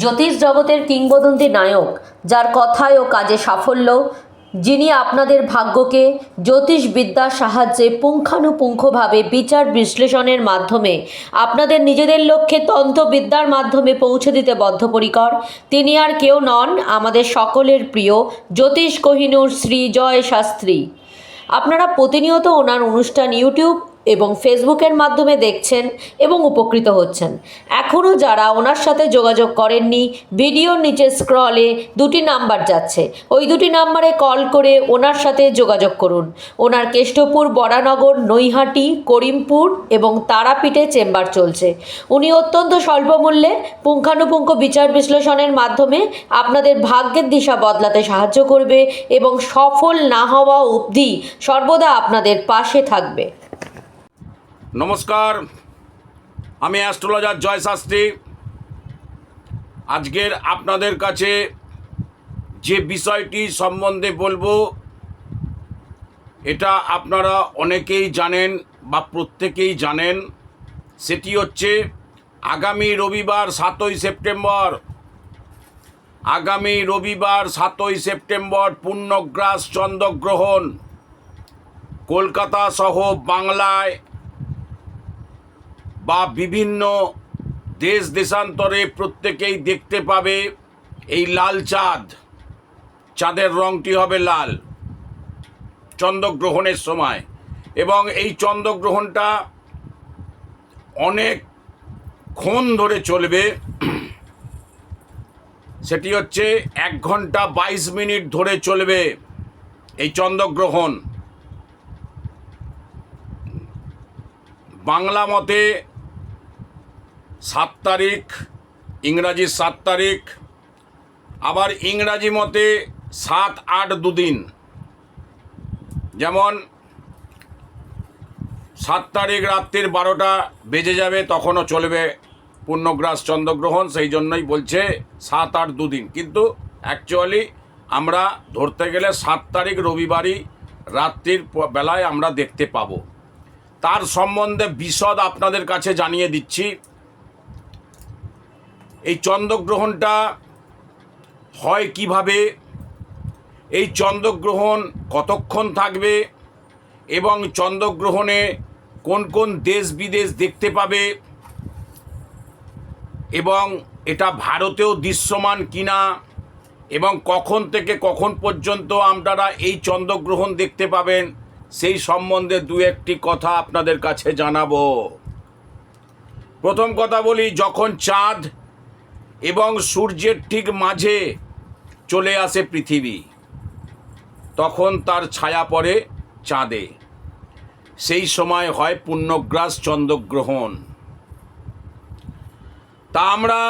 জ্যোতিষ জগতের কিংবদন্তি নায়ক, যার কথায় ও কাজে সাফল্য, যিনি আপনাদের ভাগ্যকে জ্যোতিষবিদ্যার সাহায্যে পুঙ্খানুপুঙ্খভাবে বিচার বিশ্লেষণের মাধ্যমে আপনাদের নিজেদের লক্ষ্যে তন্ত্রবিদ্যার মাধ্যমে পৌঁছে দিতে বদ্ধপরিকর, তিনি আর কেউ নন আমাদের সকলের প্রিয় জ্যোতিষ কোহিনূর শ্রী জয় শাস্ত্রী। আপনারা প্রতিনিয়ত ওনার অনুষ্ঠান ইউটিউব এবং ফেসবুকের মাধ্যমে দেখছেন এবং উপকৃত হচ্ছেন। এখনও যারা ওনার সাথে যোগাযোগ করেননি, ভিডিওর নিচে স্ক্রলে দুটি নাম্বার যাচ্ছে। ওই দুটি নাম্বারে কল করে ওনার সাথে যোগাযোগ করুন। ওনার কেষ্টপুর, বরানগর, নৈহাটি, করিমপুর এবং তারাপীঠে চেম্বার চলছে। উনি অত্যন্ত স্বল্প মূল্যে পুঙ্খানুপুঙ্খ বিচার বিশ্লেষণের মাধ্যমে আপনাদের ভাগ্যের দিশা বদলাতে সাহায্য করবে এবং সফল না হওয়া অবধি সর্বদা আপনাদের পাশে থাকবে। নমস্কার, আমি অ্যাস্ট্রোলজার জয় শাস্ত্রী। আজকের আপনাদের কাছে যে বিষয়টি সম্বন্ধে বলব, এটা আপনারা অনেকেই জানেন বা প্রত্যেকেই জানেন। সেটি হচ্ছে আগামী রবিবার সাতই সেপ্টেম্বর। আগামী রবিবার সাতই সেপ্টেম্বর পূর্ণগ্রাস চন্দ্রগ্রহণ। কলকাতা সহ বাংলায় বা বিভিন্ন দেশ দেশান্তরে প্রত্যেকেই দেখতে পাবে এই লাল চাঁদ। চাঁদের রংটি হবে লাল চন্দ্রগ্রহণের সময়। এবং এই চন্দ্রগ্রহণটা অনেক ক্ষণ ধরে চলবে। সেটি হচ্ছে এক ঘণ্টা বাইশ মিনিট ধরে চলবে এই চন্দ্রগ্রহণ। বাংলা মতে সাত তারিখ, ইংরাজি সাত তারিখ, আবার ইংরাজি মতে সাত আট দুদিন। যেমন সাত তারিখ রাত্রির বারোটা বেজে যাবে, তখনও চলবে পূর্ণগ্রাস চন্দ্রগ্রহণ, সেই জন্যই বলছে সাত আট দুদিন। কিন্তু অ্যাকচুয়ালি আমরা ধরতে গেলে সাত তারিখ রবিবারই রাত্রির বেলায় আমরা দেখতে পাবো। তার সম্বন্ধে বিশদ আপনাদের কাছে জানিয়ে দিচ্ছি। এই চন্দ্রগ্রহণটা হয় কীভাবে? এই চন্দ্রগ্রহণ কতক্ষণ থাকবে? এবং চন্দ্রগ্রহণে কোন কোন দেশ বিদেশ দেখতে পাবে? এবং এটা ভারতেও দৃশ্যমান কিনা? এবং কখন থেকে কখন পর্যন্ত আপনারা এই চন্দ্রগ্রহণ দেখতে পাবেন? সেই সম্বন্ধে দু একটি কথা আপনাদের কাছে জানাব। প্রথম কথা বলি, যখন চাঁদ এবং সূর্যের ঠিক মাঝে চলে আসে পৃথিবী। তখন তার ছায়া পড়ে চাঁদে। সেই সময় হয় পূর্ণগ্রাস চন্দ্রগ্রহণ। তা আমরা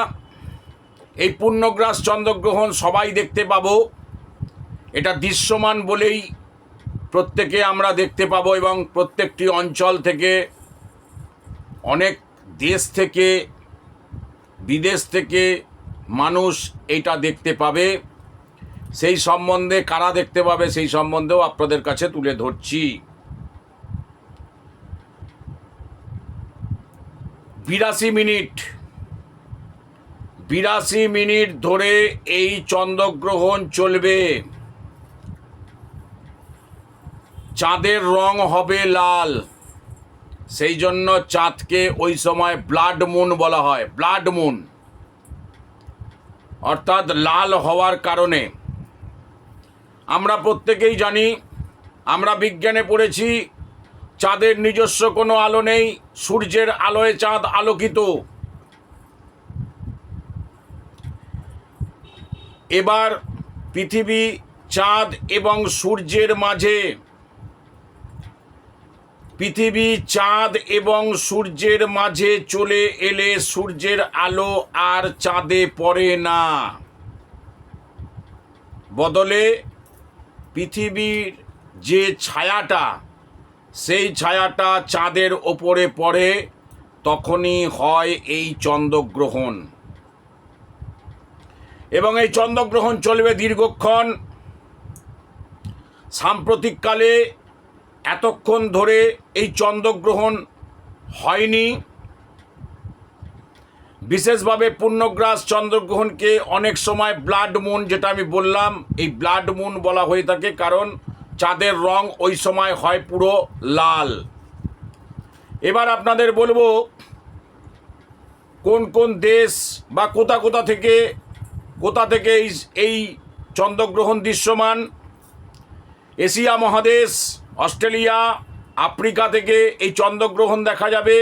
এই পূর্ণগ্রাস চন্দ্রগ্রহণ সবাই দেখতে পাবো। এটা দৃশ্যমান বলেই প্রত্যেকে আমরা দেখতে পাবো এবং প্রত্যেকটি অঞ্চল থেকে, অনেক দেশ থেকে বিদেশ থেকে মানুষ এটা দেখতে পাবে। সেই সম্বন্ধে কারা দেখতে পাবে, সেই সম্বন্ধেও আপনাদের কাছে তুলে ধরছি। বিরাশি মিনিট। বিরাশি মিনিট ধরে এই চন্দ্রগ্রহণ চলবে। চাঁদের রং হবে লাল। সেই জন্য চাঁদকে ওই সময় ব্লাড মুন বলা হয়, ব্লাড মুন। অর্থাৎ লাল হওয়ার কারণে। আমরা প্রত্যেকেই জানি, আমরা বিজ্ঞানে পড়েছি, চাঁদের নিজস্ব কোনো আলো নেই, সূর্যের আলোয় চাঁদ আলোকিত। এবার পৃথিবী, চাঁদ এবং সূর্যের মাঝে পৃথিবী চাঁদ এবং সূর্যের মাঝে চলে এলে সূর্যের আলো আর চাঁদে পড়ে না। বদলে পৃথিবীর যে ছায়াটা, সেই ছায়াটা চাঁদের ওপরে পড়ে, তখনই হয় এই চন্দ্রগ্রহণ। এবং এই চন্দ্রগ্রহণ চলবে দীর্ঘক্ষণ। সাম্প্রতিককালে এতক্ষণ ধরে এই চন্দ্রগ্রহণ হয়নি। বিশেষভাবে পূর্ণগ্রাস চন্দ্রগ্রহণকে অনেক সময় ব্লাড মুন যেটা আমি বললাম, এই ব্লাড মুন বলা হয়ে থাকে কারণ চাঁদের রং ওই সময় হয় পুরো লাল। এবার আপনাদের বলব কোন কোন দেশ বা কোথা কোথা থেকে কোথা থেকে এই এই চন্দ্রগ্রহণ দৃশ্যমান? এশিয়া মহাদেশ অস্ট্রেলিয়া, আফ্রিকা থেকে এই চন্দ্রগ্রহণ দেখা যাবে।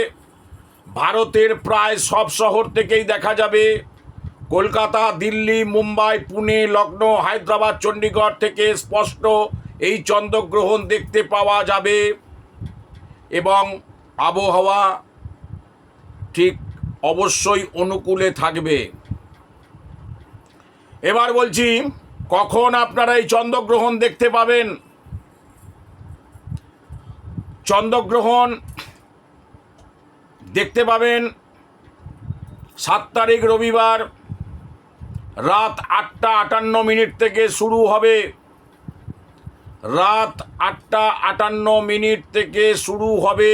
ভারতের প্রায় সব শহর থেকেই দেখা যাবে। কলকাতা, দিল্লি, মুম্বাই, পুনে লখনৌ হায়দ্রাবাদ চণ্ডীগড় থেকে স্পষ্ট এই চন্দ্রগ্রহণ দেখতে পাওয়া যাবে। এবং আবহাওয়া ঠিক অবশ্যই অনুকূলে থাকবে। এবার বলছি, কখন আপনারা এই চন্দ্রগ্রহণ দেখতে পাবেন? চন্দ্রগ্রহণ দেখতে পাবেন সাত তারিখ রবিবার রাত আটটা আটান্ন মিনিট থেকে শুরু হবে। রাত আটটা আটান্ন মিনিট থেকে শুরু হবে।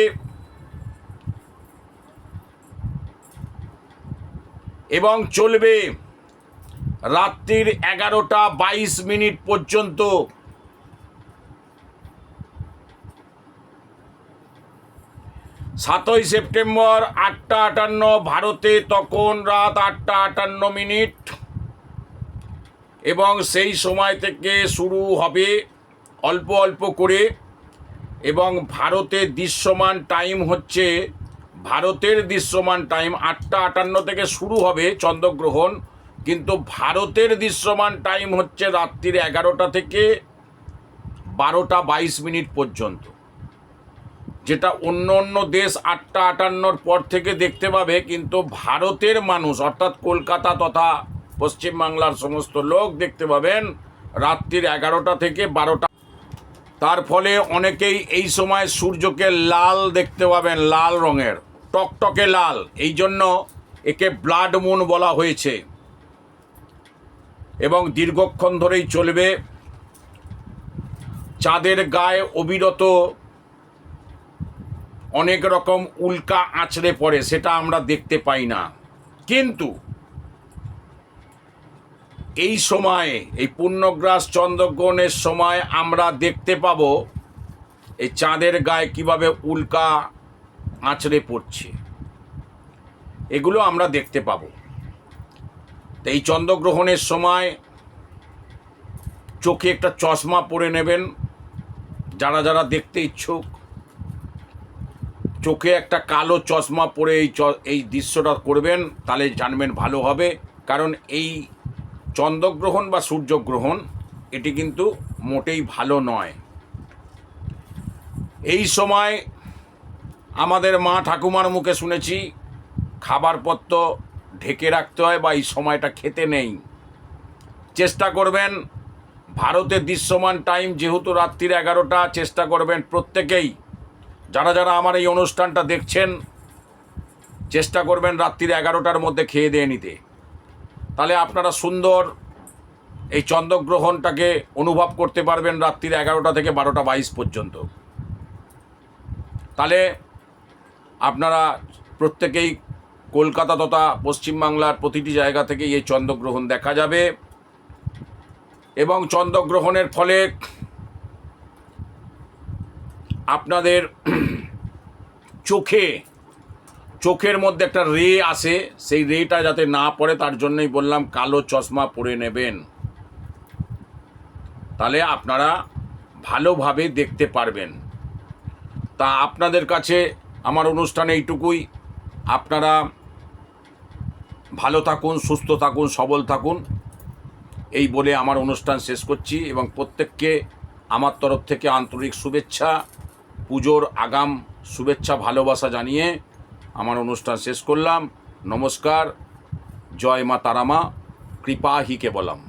এবং চলবে রাত্রির এগারোটা বাইশ মিনিট পর্যন্ত। সাতই সেপ্টেম্বর আটটা আটান্ন, ভারতে তখন রাত আটটা আটান্ন মিনিট। এবং সেই সময় থেকে শুরু হবে অল্প অল্প করে। এবং ভারতের দৃশ্যমান টাইম হচ্ছে, ভারতের দৃশ্যমান টাইম আটটা আটান্ন থেকে শুরু হবে চন্দ্রগ্রহণ। কিন্তু ভারতের দৃশ্যমান টাইম হচ্ছে রাত্রির এগারোটা থেকে বারোটা বাইশ মিনিট পর্যন্ত। যেটা অন্য অন্য দেশ আটটা আটান্নর পর থেকে দেখতে পাবে, কিন্তু ভারতের মানুষ, অর্থাৎ কলকাতা তথা পশ্চিমবাংলার সমস্ত লোক দেখতে পাবেন রাত্রির এগারোটা থেকে বারোটা। তার ফলে অনেকেই এই সময় সূর্যকে লাল দেখতে পাবেন, লাল রঙের, টকটকে লাল। এই জন্য একে ব্লাড মুন বলা হয়েছে। এবং দীর্ঘক্ষণ ধরেই চলবে। চাঁদের গায়ে অবিরত অনেক রকম উল্কা আছড়ে পড়ে, সেটা আমরা দেখতে পাই না। কিন্তু এই সময়ে, এই পূর্ণগ্রাস চন্দ্রগ্রহণের সময় আমরা দেখতে পাবো এই চাঁদের গায়ে কীভাবে উল্কা আছড়ে পড়ছে। এগুলো আমরা দেখতে পাবো। তো এই চন্দ্রগ্রহণের সময় চোখে একটা চশমা পরে নেবেন, যারা যারা দেখতে ইচ্ছুক চোখে একটা কালো চশমা পরে এই চ, এই দৃশ্যটা করবেন, তাহলে জানবেন ভালো হবে। কারণ এই চন্দ্রগ্রহণ বা সূর্যগ্রহণ, এটি কিন্তু মোটেই ভালো নয়। এই সময় আমাদের মা ঠাকুমার মুখে শুনেছি খাবারপত্র ঢেকে রাখতে হয় বা এই সময়টা খেতে নেই। চেষ্টা করবেন ভারতের দৃশ্যমান টাইম যেহেতু রাত্রির এগারোটা, চেষ্টা করবেন প্রত্যেকেই যারা যারা আমার এই অনুষ্ঠানটা দেখছেন, চেষ্টা করবেন রাত্রির এগারোটার মধ্যে খেয়ে দিয়ে নিতে। তাহলে আপনারা সুন্দর এই চন্দ্রগ্রহণটাকে অনুভব করতে পারবেন রাত্রির এগারোটা থেকে বারোটা বাইশ পর্যন্ত। তাহলে আপনারা প্রত্যেকেই কলকাতা তথা পশ্চিমবাংলার প্রতিটি জায়গা থেকে এই চন্দ্রগ্রহণ দেখা যাবে। এবং চন্দ্রগ্রহণের ফলে আপনাদের চোখে, চোখের মধ্যে একটা রে আসে, সেই রেটা যাতে না পড়ে, তার জন্যই বললাম কালো চশমা পরে নেবেন। তাহলে আপনারা ভালোভাবে দেখতে পারবেন। তা আপনাদের কাছে আমার অনুষ্ঠানে এইটুকুই। আপনারা ভালো থাকুন, সুস্থ থাকুন, সবল থাকুন। এই বলে আমার অনুষ্ঠান শেষ করছি এবং প্রত্যেককে আমার তরফ থেকে আন্তরিক শুভেচ্ছা, পুজোর আগাম শুভেচ্ছা ভালোবাসা জানিয়ে আমার অনুষ্ঠান শেষ করলাম। নমস্কার জয় মা তারামা কৃপা হি কেবলম।